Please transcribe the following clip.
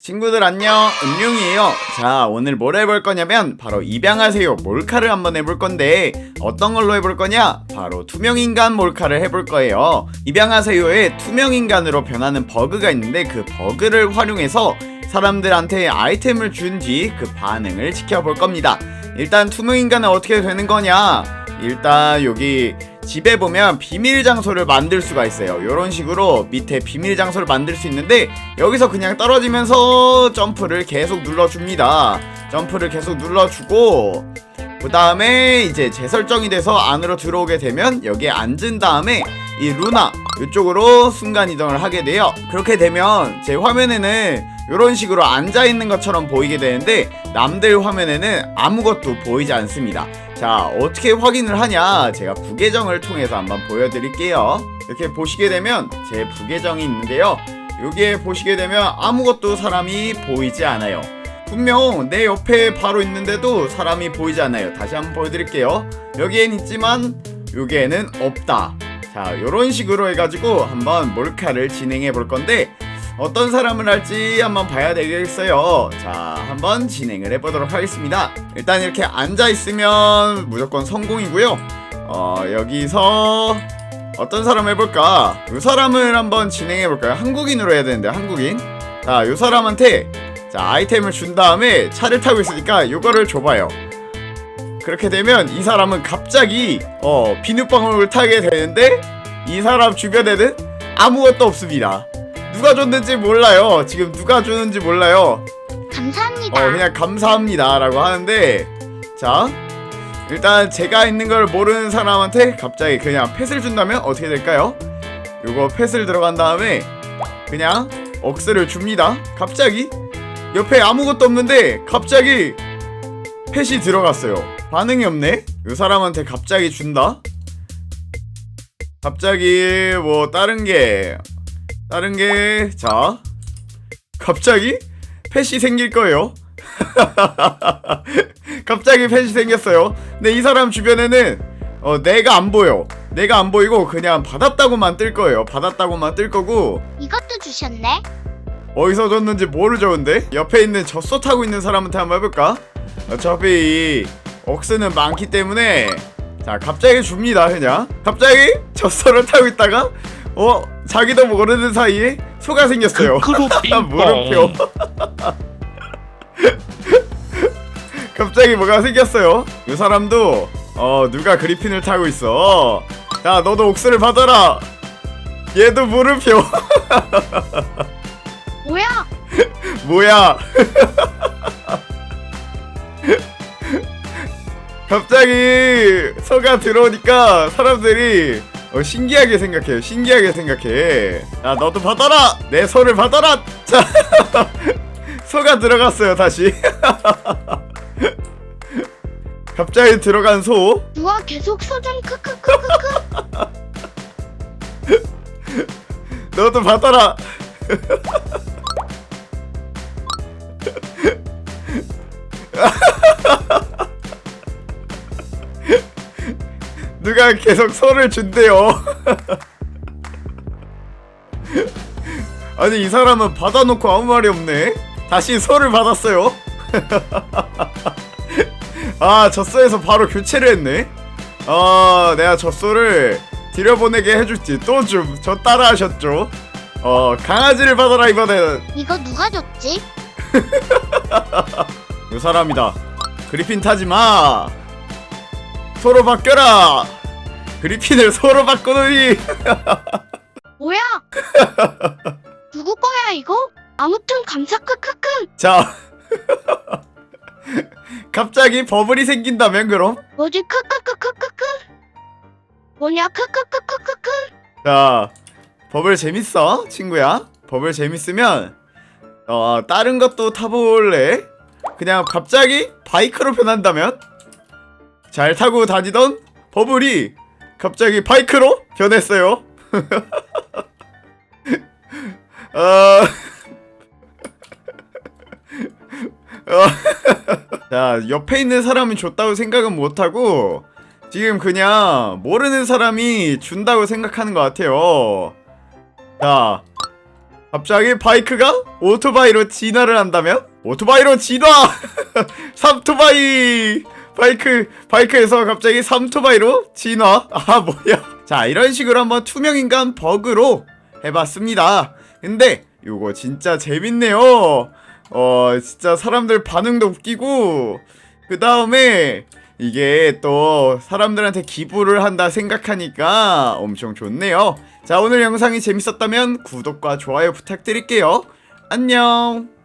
친구들 안녕. 은룡이에요. 자 오늘 뭘 해볼 거냐면 바로 입양하세요. 몰카를 한번 해볼 건데 어떤 걸로 해볼 거냐? 바로 투명인간 몰카를 해볼 거예요. 입양하세요에 투명인간으로 변하는 버그가 있는데 그 버그를 활용해서 사람들한테 아이템을 준 뒤 그 반응을 지켜볼 겁니다. 일단 투명인간은 어떻게 되는 거냐? 일단 여기 집에 보면 비밀 장소를 만들 수가 있어요. 이런 식으로 밑에 비밀 장소를 만들 수 있는데 여기서 그냥 떨어지면서 점프를 계속 눌러줍니다. 점프를 계속 눌러주고 그 다음에 이제 재설정이 돼서 안으로 들어오게 되면 여기에 앉은 다음에 이 루나 이쪽으로 순간 이동을 하게 돼요. 그렇게 되면 제 화면에는 이런 식으로 앉아 있는 것처럼 보이게 되는데 남들 화면에는 아무것도 보이지 않습니다. 자 어떻게 확인을 하냐 제가 부계정을 통해서 한번 보여드릴게요. 이렇게 보시게 되면 제 부계정이 있는데요. 여기에 보시게 되면 아무것도 사람이 보이지 않아요. 분명 내 옆에 바로 있는데도 사람이 보이지 않아요. 다시 한번 보여드릴게요. 여기엔 있지만 여기에는 없다. 자, 이런 식으로 해가지고 한번 몰카를 진행해 볼 건데 어떤 사람을 할지 한번 봐야 되겠어요. 자, 한번 진행을 해보도록 하겠습니다. 일단 이렇게 앉아 있으면 무조건 성공이고요. 어, 여기서 어떤 사람 해볼까? 이 사람을 한번 진행해 볼까요? 한국인으로 해야 되는데 한국인. 자, 이 사람한테 자 아이템을 준 다음에 차를 타고 있으니까 이거를 줘봐요. 그렇게 되면 이 사람은 갑자기 어 비눗방울을 타게 되는데 이 사람 주변에는 아무것도 없습니다. 누가 줬는지 몰라요. 지금 누가 주는지 몰라요. 감사합니다. 어 그냥 감사합니다라고 하는데 자 일단 제가 있는 걸 모르는 사람한테 갑자기 그냥 펫을 준다면 어떻게 될까요? 요거 펫을 들어간 다음에 그냥 억스를 줍니다. 갑자기 옆에 아무것도 없는데 갑자기 펫이 들어갔어요. 반응이 없네. 요 사람한테 갑자기 준다. 갑자기 뭐 다른 게 다른 게 자 갑자기 펫이 생길 거예요. 갑자기 펫이 생겼어요. 근데 이 사람 주변에는 어, 내가 안 보여. 내가 안 보이고 그냥 받았다고만 뜰 거예요. 받았다고만 뜰 거고 이것도 주셨네. 어디서 줬는지 모르죠 근데 옆에 있는 젖소 타고 있는 사람한테 한번 해볼까? 어차피 이 억스는 많기 때문에 자 갑자기 줍니다 그냥 갑자기 젖소를 타고 있다가 어? 자기도 모르는 사이에 소가 생겼어요. 물음표. 갑자기 뭐가 생겼어요? 이 사람도 어 누가 그리핀을 타고 있어? 야 너도 옥스를 받아라. 얘도 물음표. 뭐야? 뭐야? 갑자기 서가 들어오니까 사람들이 어, 신기하게 생각해요. 신기하게 생각해. 야 너도 받아라. 내 소를 받아라. 자, 소가 들어갔어요 다시. 갑자기 들어간 소. 누가 계속 소좀 크크크크크. 너도 받아라. 누가 계속 소를 준대요. 아니 이 사람은 받아놓고 아무 말이 없네. 다시 소를 받았어요. 아 젖소에서 바로 교체를 했네. 아 내가 젖소를 들여보내게 해줄지 또 좀 저 따라하셨죠. 어 강아지를 받아라 이번에는 이거 누가 줬지? 이 사람이다. 그리핀 타지 마. 서로 바뀌어라. 그리핀을 서로 바꾸더니 뭐야? 누구 거야 이거? 아무튼 감사 크크크. 자 갑자기 버블이 생긴다면 그럼 뭐지 크크크크크크? 뭐냐 크크크크크크? 자 버블 재밌어 친구야 버블 재밌으면 어 다른 것도 타볼래 그냥 갑자기 바이크로 변한다면 잘 타고 다니던 버블이 갑자기 바이크로 변했어요 어... 어... 자 옆에 있는 사람이 줬다고 생각은 못하고 지금 그냥 모르는 사람이 준다고 생각하는 것 같아요. 자, 갑자기 바이크가 오토바이로 진화를 한다면? 오토바이로 진화! 삼토바이! 바이크, 바이크에서 갑자기 삼토바이로 진화? 아, 뭐야. 자, 이런 식으로 한번 투명인간 버그로 해봤습니다. 근데, 요거 진짜 재밌네요. 어, 진짜 사람들 반응도 웃기고, 그 다음에, 이게 또 사람들한테 기부를 한다 생각하니까 엄청 좋네요. 자, 오늘 영상이 재밌었다면 구독과 좋아요 부탁드릴게요. 안녕!